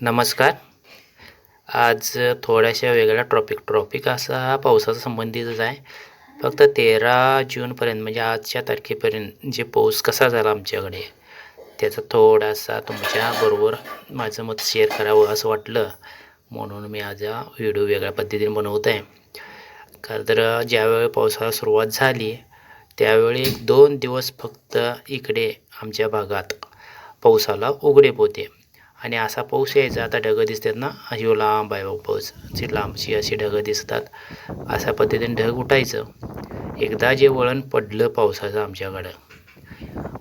नमस्कार. आज थोड्याशा वेगळा ट्रॉपिक ट्रॉपिक असा हा पावसाचा संबंधितच आहे. फक्त तेरा जूनपर्यंत म्हणजे आजच्या तारखेपर्यंत जे पाऊस कसा झाला आमच्याकडे त्याचा थोडासा तुमच्याबरोबर माझं मत शेअर करावं असं वाटलं. म्हणून मी आज हा व्हिडिओ वेगळ्या पद्धतीने बनवत आहे. का तर ज्यावेळी पावसाला सुरुवात झाली त्यावेळी दोन दिवस फक्त इकडे आमच्या भागात पावसाला उघडे होते. आणि असा पाऊस यायचा आता ढगं दिसतात ना अशी लांब आहे पाऊस. जी लांबची अशी ढगं दिसतात. अशा पद्धतीने ढग उठायचं. एकदा जे वळण पडलं पावसाचं आमच्याकडं.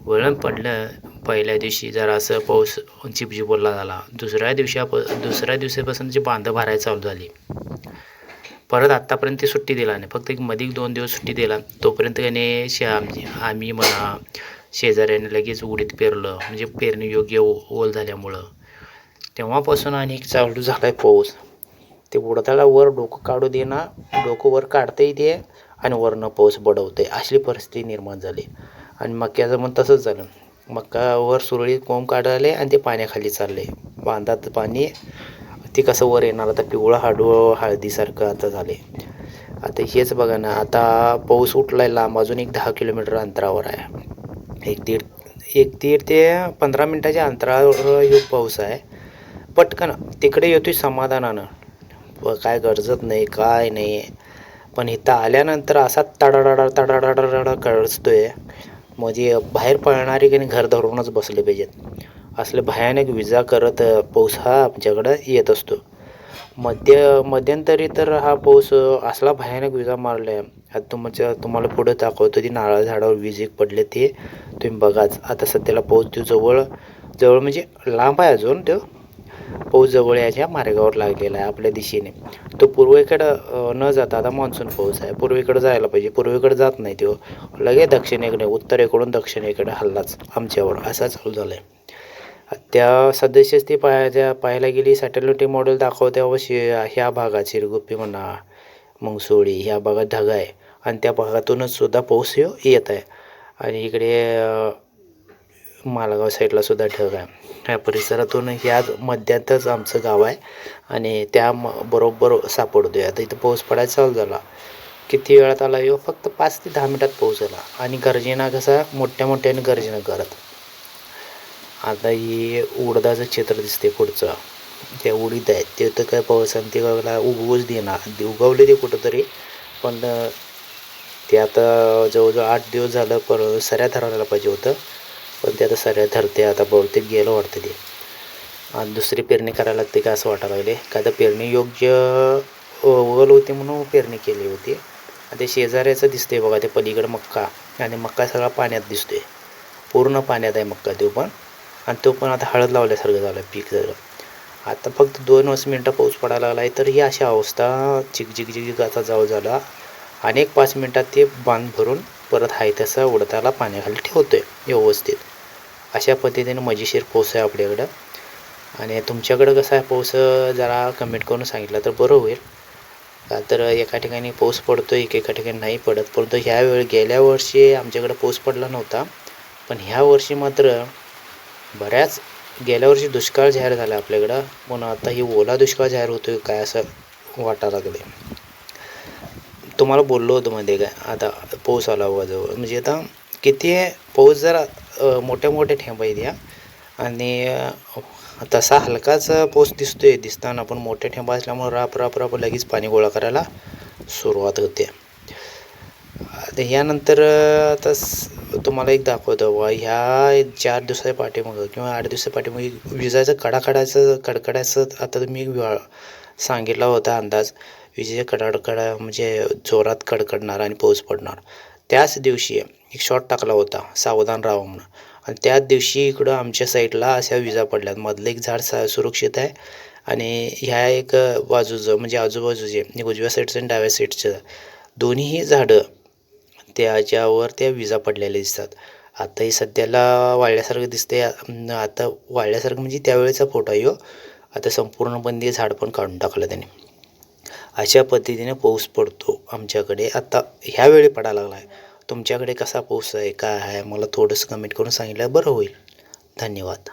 वळण पडलं पहिल्या दिवशी जरा असं पाऊस चिपचिपला झाला. दुसऱ्या दिवसाप दुसऱ्या दिवसापासून जी बांधं भरायला चालू झाली. परत आत्तापर्यंत ती सुट्टी दिला नाही. फक्त एक मध्ये दोन दिवस सुट्टी दिला. तोपर्यंत त्याने शे आमची आम्ही म्हणा शेजाऱ्याने लगेच उडीत पेरलं. म्हणजे पेरणी योग्य ओ ओल झाल्यामुळं. तेव्हापासून आणि एक चालू झाला आहे पाऊस. ते उडताला वर डोकं काढू दे ना डोकं वर काढतंही ते आणि वरनं पाऊस बडवते अशी परिस्थिती निर्माण झाली. आणि मक्याचं पण तसंच झालं. मक्कावर सुरळीत कोंब काढायला आणि ते पाण्याखाली चालले. बांधात पाणी ते कसं वर येणार? आता पिवळं हाडू हळदीसारखं आता झाले. आता हेच बघा ना आता पाऊस उठलाय लांब. अजून एक दहा किलोमीटर अंतरावर आहे. एक दीड एक दीड ते पंधरा मिनटाच्या अंतरावर हे पाऊस आहे. पटकन. तिकडे येतोय समाधानानं. काय गरजत नाही काय नाही. पण इथं आल्यानंतर असा तडाडाडा तडाडाडाडा कळसतोय. म्हणजे बाहेर पळणारे की नाही घर धरूनच बसले पाहिजेत. असले भयानक विजा करत पाऊस हा आमच्याकडं येत असतो. मध्य मध्यंतरी तर हा पाऊस असला भयानक विजा मारला आहे आता तुमच्या तुम्हाला पुढं दाखवतो ती नारळ झाडावर वीज एक पडले ते. तुम्ही बघाच. आता सध्याला पाऊस तो जवळ जवळ म्हणजे लांब आहे अजून तो. पाऊस जवळ मार्गावर लागलेला आहे आपल्या दिशेने. तो पूर्वेकडं न जाता आता मान्सून पाऊस आहे. पूर्वेकडं जायला पाहिजे. पूर्वेकडे जात नाही तो. लगेच दक्षिणेकडे उत्तरेकडून दक्षिणेकडे हल्लाच आमच्यावर. असा चालू झाला आहे त्या सदस्यच ती पाहायच्या पाहायला गेली सॅटेलाइट मॉडेल दाखवते अवश्य ह्या भागात शिरगुप्पी म्हणा मंगसोळी ह्या भागात ढगा आहे. आणि त्या भागातूनच सुद्धा पाऊस येत आहे. आणि इकडे मालगाव साईडला सुद्धा ढग आहे. ह्या परिसरातून ह्या मध्यातच आमचं गाव आहे. आणि त्या म बरोबर सापडतो आहे आता इथं पाऊस पडायला चालू झाला. किती वेळात आला? यो फक्त पाच ते दहा मिनटात पाऊस आला आणि गर्जेना कसा? मोठ्या मोठ्याने गर्जना करत. आता हे उडदाचं चित्र दिसते पुढचं. ते उडीद आहेत ते तर काय पावसानं ते काय उगवूच देणार. उगवले ते कुठंतरी. पण ते आता जवळजवळ आठ दिवस झालं पर सऱ्या ठरवायला पाहिजे होतं. पण ते आता सऱ्या धरते आता बहुतेक गेलं वाटतं ते. आणि दुसरी पेरणी करायला लागते का असं वाटायला लागले. का तर पेरणी योग्य ओल होती म्हणून पेरणी केली होती. आणि ते शेजाऱ्याचं दिसते बघा ते पलीकडं मक्का. आणि मक्का सगळा पाण्यात दिसतोय. पूर्ण पाण्यात आहे मक्का तो पण. आणि तो पण आता हळद लावल्यासारखं झालं पीक झालं. आता फक्त दोन वाज मिनटं पाऊस पडायला लागला आहे तर ही अशी अवस्था चिकझिक झिक आता जाऊ झाला. आणि एक पाच मिनटात ते बांध भरून परत हाय तसा उडताला पाण्याखाली ठेवतो आहे व्यवस्थित. अशा पद्धतीने मजेशीर पोस आहे आपल्याकडं. आणि तुमच्याकडं कसं आहे पाऊस जरा कमेंट करून सांगितलं तर बरं होईल. का तर एका ठिकाणी पाऊस पडतो एक एका ठिकाणी नाही पडत. परंतु ह्यावेळी गेल्या वर्षी आमच्याकडं पाऊस पडला नव्हता. पण ह्या वर्षी मात्र बऱ्याच गेल्या वर्षी दुष्काळ जाहीर झाला आपल्याकडं. पण आता ही ओला दुष्काळ जाहीर होतो आहे काय असं वाटायला लागले तुम्हाला बोललो होतो मध्ये काय? आता पाऊस आला जवळ म्हणजे आता किती पाऊस जरा मोठ्या मोठ्या ठेंबा द्या आणि तसा हलकाच पोस दिसतोय. दिसताना पण मोठ्या ठेंबा असल्यामुळे राप राप राप लगेच पाणी गोळा करायला सुरुवात होते. आता ह्यानंतर आता तुम्हाला एक दाखवतो बा ह्या चार दिवसाच्या पाठीमागं किंवा आठ दिवसाच्या पाठीमागे विजाचं कडाकडाचं कडकडाचं आता तुम्ही सांगितला होता अंदाज. विजेचा कडाडकडा म्हणजे जोरात कडकडणार आणि पाऊस पडणार. त्याच दिवशी एक शॉट टाकला होता सावधान राहा म्हणून. आणि त्याच दिवशी इकडं आमच्या साईडला अशा विजा पडल्यात. मधलं एक झाड सा सुरक्षित आहे आणि ह्या एक बाजूचं म्हणजे आजूबाजूचे एक म्हणजे उजव्या साईडचं आणि डाव्या साईडचं दोन्हीही झाडं त्याच्यावर त्या विजा पडलेल्या दिसतात. आताही सध्याला वाळल्यासारखं दिसते आता वाळल्यासारखं म्हणजे त्यावेळेचा फोटो आहे हो. आता संपूर्ण बंदी झाड पण काढून टाकलं त्याने. अशा पद्धतीने पाऊस पडतो आमच्याकडे. आता ह्यावेळी पडायला लागला आहे तुमच्याकडे कसा पाऊस आहे काय आहे मला थोडंसं कमेंट करून सांगितलं बरं होईल. धन्यवाद.